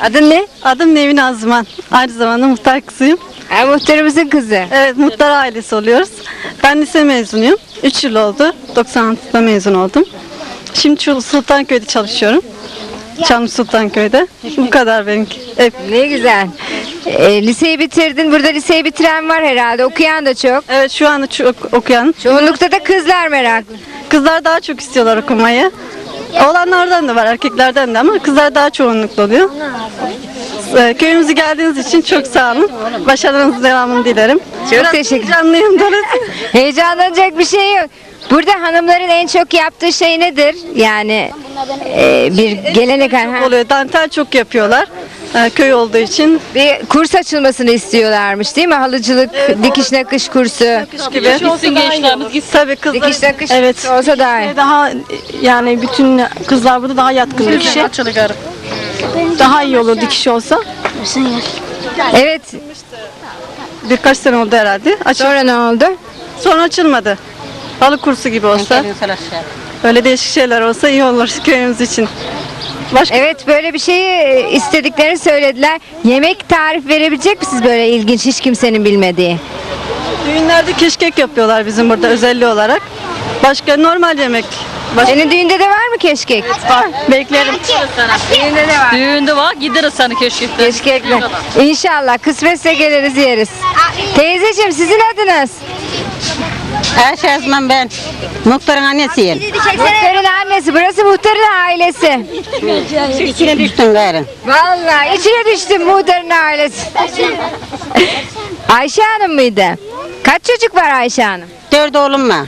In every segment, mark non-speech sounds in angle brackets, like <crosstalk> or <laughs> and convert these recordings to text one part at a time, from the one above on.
Adın ne? Adım Nevin Azman. Aynı zamanda muhtar kızıyım. Ha, muhtarımızın kızı. Evet muhtar ailesi oluyoruz. Ben lise mezunuyum. 3 yıl oldu. 96'da mezun oldum. Şimdi şu Sultanköy'de çalışıyorum. Çamlı Sultanköy'de. Bu kadar benimki. Evet. Ne güzel. E, liseyi bitirdin. Burada liseyi bitiren var herhalde. Okuyan da çok. Evet şu anda çok okuyan. Çoğunlukta da kızlar meraklı. Kızlar daha çok istiyorlar okumayı. Oğlanlardan da var, erkeklerden de ama kızlar daha çoğunluklu oluyor. Ee, Köyümüze geldiğiniz için çok sağ olun. Başarılarınızın devamını dilerim. Çok teşekkür Canlıyım Dorothy. <laughs> Heyecanlanacak bir şey yok. Burada hanımların en çok yaptığı şey nedir? Yani e, bir gelenek ha, oluyor. Dantel çok yapıyorlar. Köy olduğu için bir kurs açılmasını istiyorlarmış değil mi? Halıcılık, dikiş nakış kursu. kış gibi. Gitsin gençlerimiz gitsin. Tabii kızlar. Dikiş nakış Evet. olsa daha iyi. Daha yani bütün kızlar burada daha yatkın dikişe. Daha iyi olur dikiş olsa. Evet. Birkaç sene oldu herhalde. Açıl Sonra ne oldu? Sonra açılmadı. Halı kursu gibi olsa. Böyle değişik şeyler olsa iyi olur <laughs> köyümüz için. Başka Evet böyle bir şeyi e, istediklerini söylediler. Yemek tarif verebilecek misiniz böyle ilginç hiç kimsenin bilmediği? düğünlerde keşkek yapıyorlar bizim burada özelliği olarak. Başka normal yemek. Başka Senin düğünde de var mı keşkek? var. Beklerim. Düğünde de var. Düğünde var gideriz seni keşkekte. Keşkekle. İnşallah kısmetse geliriz yeriz. Teyzeciğim sizin adınız? Ayşe Azman ben. Muhtarın annesiyim. Muhtarın annesi. Burası muhtarın ailesi. İçine düştüm gayrı. Vallahi içine düştüm muhtarın ailesi. Ayşe Hanım mıydı? Kaç çocuk var Ayşe Hanım? Dört oğlum var.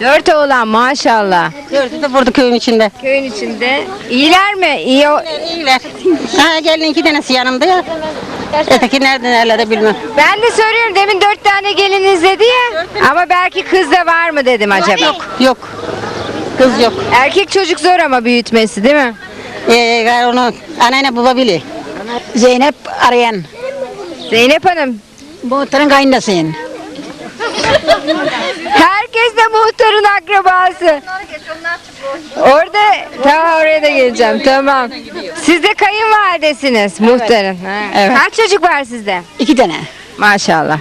Dört oğlan maşallah. Dördü de burada köyün içinde. Köyün içinde. İyiler mi? İyi o... İyiler. Ha gelin iki tanesi yanımda ya. Öteki nerede nerede bilmem. Ben de soruyorum demin dört tane gelin izledi ya. Ama belki kız da var mı dedim acaba. Yok. Kız yok. Erkek çocuk zor ama büyütmesi değil mi? Ee, onu anneanne baba bili. Zeynep arayan. Zeynep Hanım. Muhtarın kaynasıyım. Herkes de muhtarın akrabası. Orada tamam oraya da geleceğim tamam. Siz de kayınvalidesiniz muhtarın. Ha. Evet. Kaç çocuk var sizde? İki tane. Maşallah.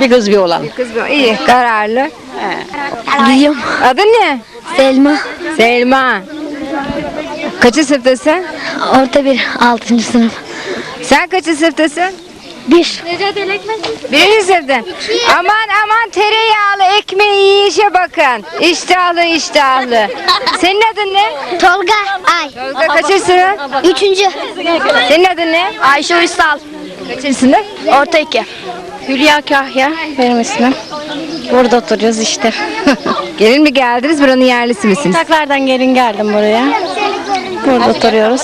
Bir kız bir oğlan. Kız bu iyi kararlı. Gidiyorum. Adın ne? Selma. Selma. Kaçı sınıftasın? Orta bir. Altıncı sınıf. Sen kaçı sınıftasın? Bir. Birinci sınıfta. Aman aman tereyağlı ekmeği yiyişe bakın. İştahlı iştahlı. Senin adın ne? Tolga Ay. Tolga kaçıncı sınıf? Üçüncü. Senin adın ne? Ayşe Uysal. Kaçıncı sınıf? Orta iki. Hülya Kahya benim ismim. Burada oturuyoruz işte. <laughs> Gelin mi geldiniz? Buranın yerlisi misiniz? Uçaklardan gelin geldim buraya. Burada oturuyoruz.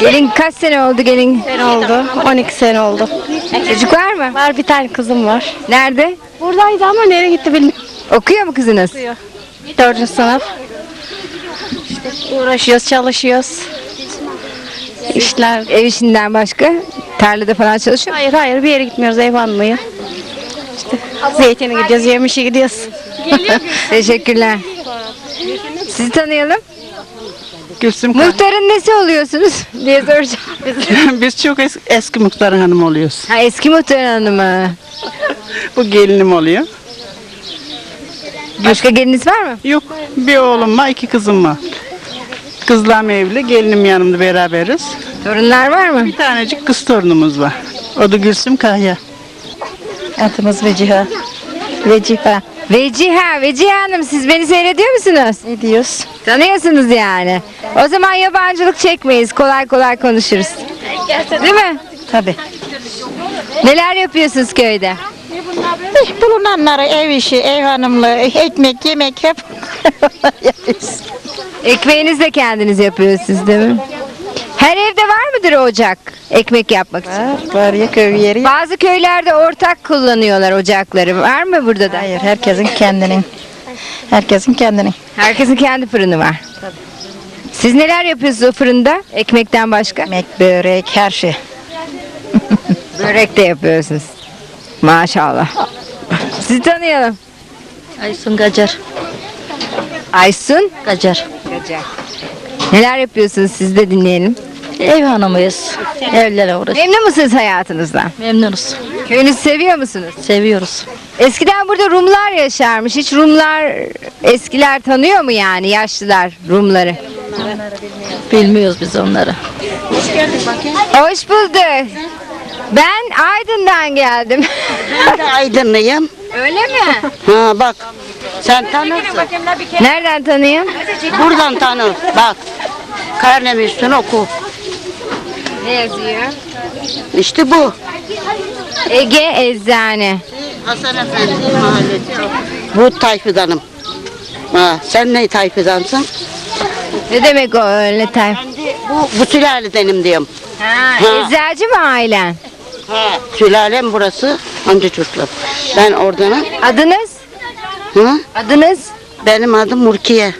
Gelin kaç sene oldu gelin? Sene oldu. 12 sene oldu. Çocuk var mı? Var bir tane kızım var. Nerede? Buradaydı ama nereye gitti bilmiyorum. Okuyor mu kızınız? Dördüncü sınıf. İşte uğraşıyoruz, çalışıyoruz. İşler. Ev işinden başka? Tarlada falan çalışıyor mu? Hayır hayır bir yere gitmiyoruz ev almaya. İşte zeytine gidiyoruz, yemişe gidiyoruz. Teşekkürler. <laughs> Sizi tanıyalım. Gülsüm Muhtarın nesi oluyorsunuz <laughs> diye soracağım. <laughs> Biz çok es- eski muhtarın hanımı oluyoruz. Ha, eski muhtarın hanımı. Bu gelinim oluyor. Başka geliniz var mı? Yok bir oğlum var iki kızım var. Kızlarım evli gelinim yanımda beraberiz. Torunlar var mı? Bir tanecik kız torunumuz var. O da Gülsüm Kahya. Adımız Veciha. Veciha. Veciha, Veciha Hanım siz beni seyrediyor musunuz? Ediyoruz. Tanıyorsunuz yani. O zaman yabancılık çekmeyiz. Kolay kolay konuşuruz. Değil mi? Tabii. Neler yapıyorsunuz köyde? Bulunanları ev işi, ev hanımlığı, ekmek, yemek hep <laughs> yapıyoruz. Ekmeğinizi de kendiniz yapıyorsunuz değil mi? Her evde var mıdır ocak ekmek yapmak için? Var ya köy yeri. Bazı köylerde ortak kullanıyorlar ocakları. Var mı burada da? Hayır herkesin kendinin. Herkesin kendinin. Herkesin kendi fırını var. Siz neler yapıyorsunuz o fırında? Ekmekten başka? Ekmek, börek, her şey. <laughs> Börek de yapıyorsunuz. Maşallah. Sizi tanıyalım. Aysun Gacar. Aysun. Gacar. Neler yapıyorsunuz siz de dinleyelim. Ev hanımıyız. Evlere uğraş. Memnun musunuz hayatınızdan? Memnunuz. Köyünüzü seviyor musunuz? Seviyoruz. Eskiden burada Rumlar yaşarmış. Hiç Rumlar eskiler tanıyor mu yani yaşlılar Rumları? Bilmiyoruz biz onları. Hoş bulduk. Ben Aydın'dan geldim. Ben de Aydınlıyım. Öyle mi? Ha bak. Sen tanırsın. Nereden tanıyayım? Buradan tanı. Bak. Karnem üstüne oku. Ne yazıyor? İşte bu. Ege Eczane. Hasan Efendi mahallesi. Bu Tayfıdanım. Ha, sen ne Tayfıdansın? Ne demek o öyle tay? Bu, bu sülaledenim diyorum. Ha, Ha. eczacı mı ailen? Ha. Sülalem burası. Amca çocuklar. Ben oradanım. Adınız? Hı? Adınız? Benim adım Murkiye.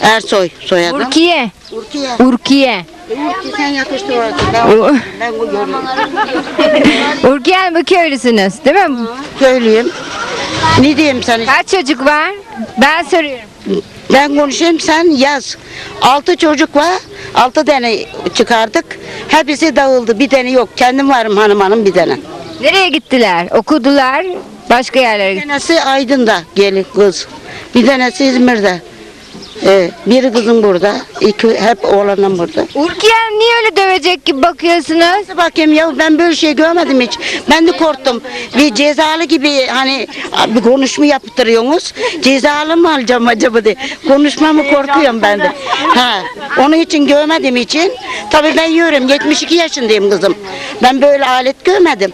Ersoy soyadım. Urkiye. Urkiye. Urkiye. Urkiye sen yakıştı orası. Ben, bu görüyorum. Urkiye Hanım köylüsünüz değil mi? Köylüyüm. Ne diyeyim sana? Kaç çocuk var? Ben soruyorum. Ben konuşayım sen yaz. Altı çocuk var. Altı tane çıkardık. Hepsi dağıldı. Bir tane yok. Kendim varım hanım hanım bir tane. Nereye gittiler? Okudular. Başka yerlere Bir gittiler. tanesi Aydın'da gelin kız. Bir tanesi İzmir'de. Ee, biri kızım burada. iki hep oğlanım burada. Urkiye niye öyle dövecek gibi bakıyorsunuz? Nasıl bakayım ya ben böyle şey görmedim hiç. Ben de korktum. Bir cezalı gibi hani bir konuşma yaptırıyorsunuz. Cezalı mı alacağım acaba diye. Konuşmamı korkuyorum ben de. Ha, onun için görmedim için. Tabii ben yiyorum. 72 yaşındayım kızım. Ben böyle alet görmedim.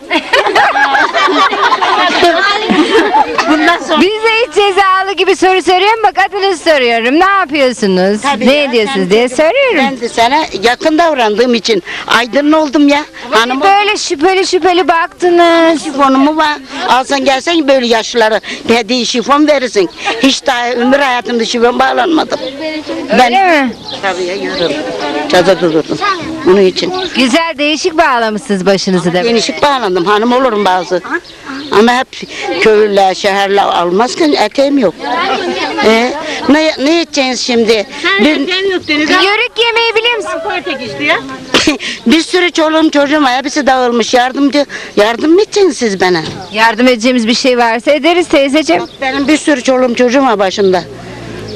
Bundan sonra Biz de hiç cezalı gibi soru soruyorum. Bak adınızı soruyorum. Ne yapıyorsunuz? Tabii ne ya, ediyorsunuz sen- diye soruyorum. ben de sana yakın davrandığım için aydın oldum ya. Hanım Böyle şüpheli şüpheli baktınız. Şifonumu var. Alsan gelsen böyle yaşlılara bir hediye şifon verirsin. Hiç daha ömür hayatımda şifon bağlanmadım. Ben Öyle mi? tabii ya yürüdüm. Çadır durdum. Bunun için. Güzel değişik bağlamışsınız başınızı da. Genişlik bağlandım. Hanım olurum bazı. Ama hep köylüler, şehirler almazken eteğim yok. Ee, ne, ne edeceğiz şimdi? Bir, Yörük yemeği biliyor musun? <laughs> bir sürü çoluğum çocuğum var. Hepsi dağılmış. Yardımcı, yardım mı edeceksiniz siz bana? Yardım edeceğimiz bir şey varsa ederiz teyzeciğim. Benim bir sürü çoluğum çocuğum var başında.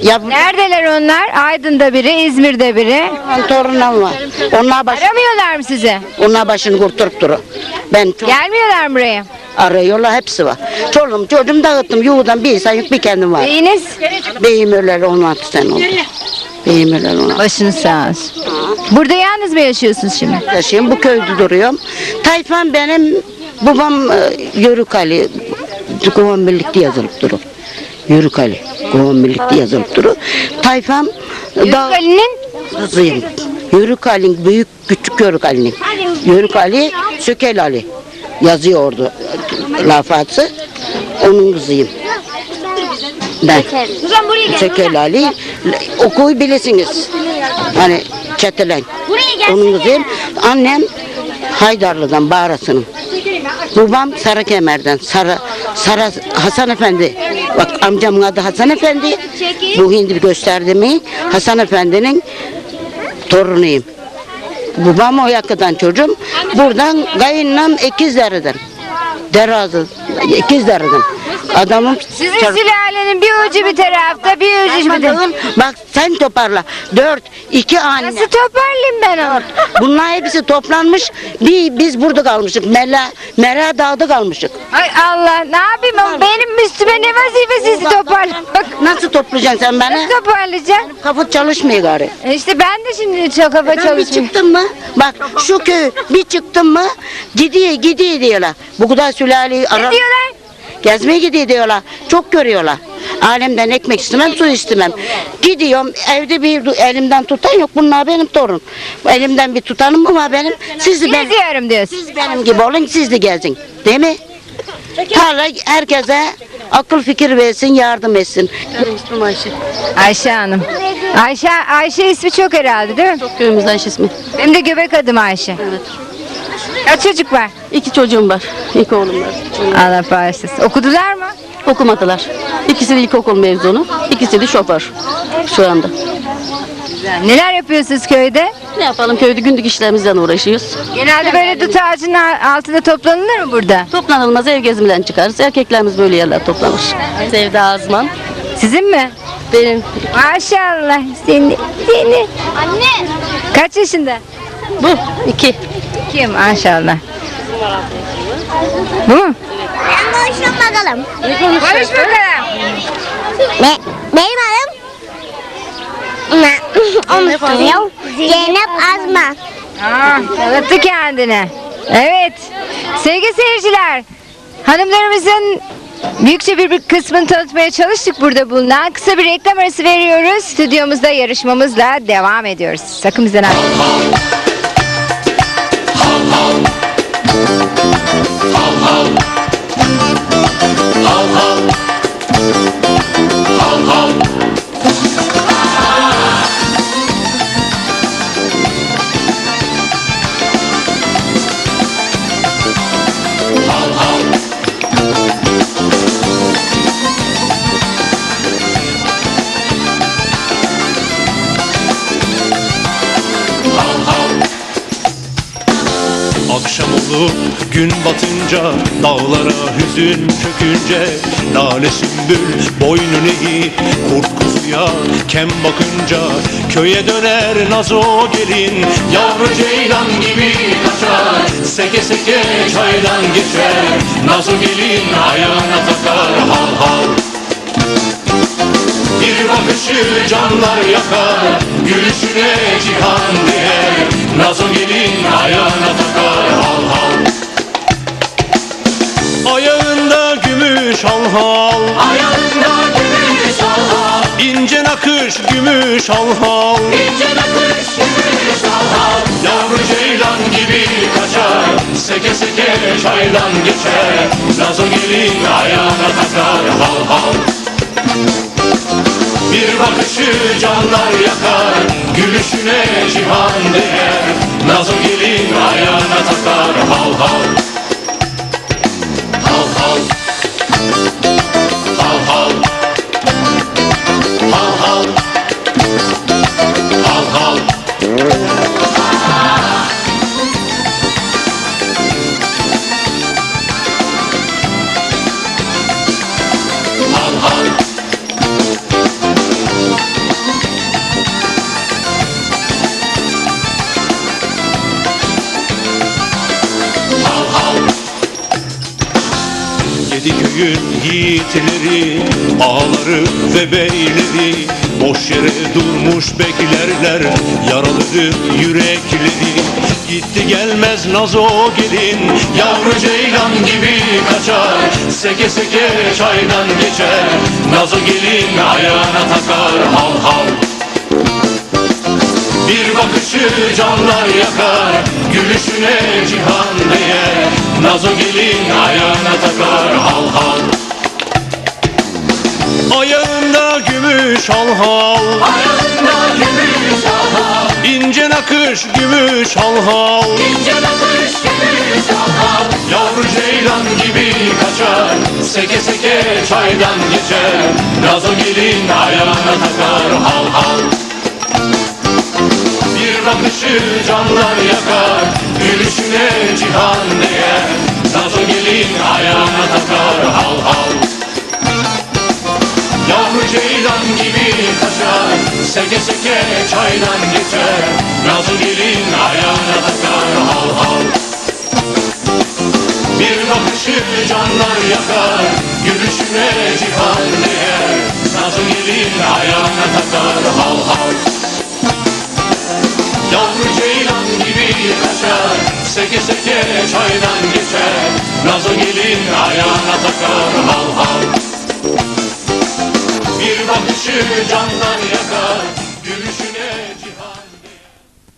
Ya bu Neredeler onlar? Aydın'da biri, İzmir'de biri. Ben torunum var. Onlar baş, Aramıyorlar mı sizi? onlar başını kurturup durur. Ben çok Gelmiyorlar mı buraya? arıyorlar hepsi var. Çoluğum çocuğum dağıttım. Yuğudan bir insan yok bir kendim var. İyiniz? Beyim öler 16 sene oldu. Beyim öler 16. Başınız sağ olsun. Burada yalnız mı yaşıyorsunuz şimdi? Yaşıyorum bu köyde duruyorum. Tayfan benim babam e, Yörük Ali. Kovan birlikte yazılıp durur. Yörük Ali. Kovan birlikte yazılıp durur. Tayfam Yörük dağ- Ali'nin Kızıyım. Yörük Ali'nin büyük küçük Yörük Ali'nin. Yörük Ali, Sökel Ali yazıyordu lafatı. Onun kızıyım. Ben. Sökel Ali okuyu bilirsiniz. Hani çetelen. Onun kızıyım. Annem Haydarlı'dan Bağrası'nın. Babam Sarı Kemer'den. Sarı, Sarı Hasan Efendi. Bak amcamın adı Hasan Efendi. Bu hindi gösterdi mi? Hasan Efendi'nin torunuyum. Babam o yakadan çocuğum. Buradan kayınlam ikizleridir. Derazı ikizleridir. Adamım sizin sülalenin bir ucu bir tarafta, bir ucu bir tarafta. Bak sen toparla. Dört, iki anne. Nasıl toparlayayım ben onu? Bunlar hepsi toplanmış. Bir biz burada kalmışık. Mela, Mera dağda kalmışık. Ay Allah ne yapayım ama benim üstüme ne vazife sizi toparlamak. Nasıl toplayacaksın sen beni? Nasıl toparlayacağım? Kafa çalışmıyor gari. E İşte ben de şimdi çok kafa Ben bir çalışıyorum. çıktım mı? Bak şu köy bir çıktım mı? Gidiyor gidiyor diyorlar. Bu kadar sülaleyi Ne ara. diyorlar? Gezmeye gidiyor diyorlar. Çok görüyorlar. Alemden ekmek istemem, su istemem. Gidiyorum evde bir elimden tutan yok. Bunlar benim torun. Elimden bir tutanım mı var benim? Siz de ben, Geziyorum diyorsun. siz benim gibi olun, siz de gezin. Değil mi? Tarla herkese akıl fikir versin, yardım etsin. İsmim Ayşe. Ayşe Hanım. Ayşe, Ayşe ismi çok herhalde değil mi? Köyümüz Ayşe ismi. Benim de göbek adım Ayşe. Evet. Kaç çocuk var? İki çocuğum var. İki oğlum var. Allah bağışlasın. Okudular mı? Okumadılar. İkisi de ilkokul mezunu. ikisi de şoför şu anda. Güzel. Neler yapıyorsunuz köyde? Ne yapalım köyde günlük işlerimizden uğraşıyoruz. Genelde böyle dut ağacının altında toplanılır mı burada? Toplanılmaz ev geziminden çıkarız. Erkeklerimiz böyle yerler toplanır. Sevda Azman. Sizin mi? Benim Maşallah seni. Seni. Anne. Kaç yaşında? Bu iki. Kim maşallah. Bu mu? Konuşun bakalım. Konuş bakalım. Be benim adım Unuttum <laughs> ya. Zeynep Azma. Aa, tanıttı kendini. Evet. Sevgili seyirciler. Hanımlarımızın büyükçe bir, bir kısmını tanıtmaya çalıştık burada bulunan. Kısa bir reklam arası veriyoruz. Stüdyomuzda yarışmamızla devam ediyoruz. Sakın bizden ayrılmayın. Akşam batınca Dağlara hüzün çökünce Lale sümbül boynunu eğip Kurt kuzuya kem bakınca Köye döner nazo gelin Yavru ceylan gibi kaçar Seke seke çaydan geçer Nazo gelin ayağına takar Hal hal. Bir bakışı canlar yakar Gülüşüne cihan diyer Nazo gelin ayağına takar hal hal Ayağında gümüş hal hal İnce nakış gümüş hal İnce nakış gümüş hal Yavru ceylan gibi kaçar Seke seke çaydan geçer. Nazo gelin ayağına takar hal hal. Bir bakışı canlar yakar Gülüşüne cihan değer. Nazo gelin Köyün yiğitleri, ağaları ve beyleri Boş yere durmuş beklerler, yaralıdır yürekleri. Gitti gelmez nazo gelin, yavru ceylan gibi kaçar. Seke seke çaydan geçer, nazo gelin ayağına takar. Hal hal bir bakışı canlar yakar Gülüşüne cihan değer Nazo gelin ayağına takar hal hal. Ayağında gümüş hal hal. Ayağında gümüş hal hal. İnce nakış gümüş hal hal. İnce nakış gümüş hal hal. Yavru ceylan gibi kaçar Seke seke çaydan geçer. Nazo gelin ayağına takar hal hal bakışı canlar yakar. Gülüşüne cihan değer. Nazo gelin ayağına takar. Hal hal. Yavru ceylan gibi kaçar. Seke seke çaydan geçer. Nazo gelin ayağına takar. Hal hal. Bir bakışı canlar yakar. Gülüşüne cihan değer. Nazo gelin ayağına takar. Hal hal Yavru ceylan gibi kaçar Seke seke çaydan geçer. Nazo gelin ayağına takar hal hal. Bir bakışı canlar yakar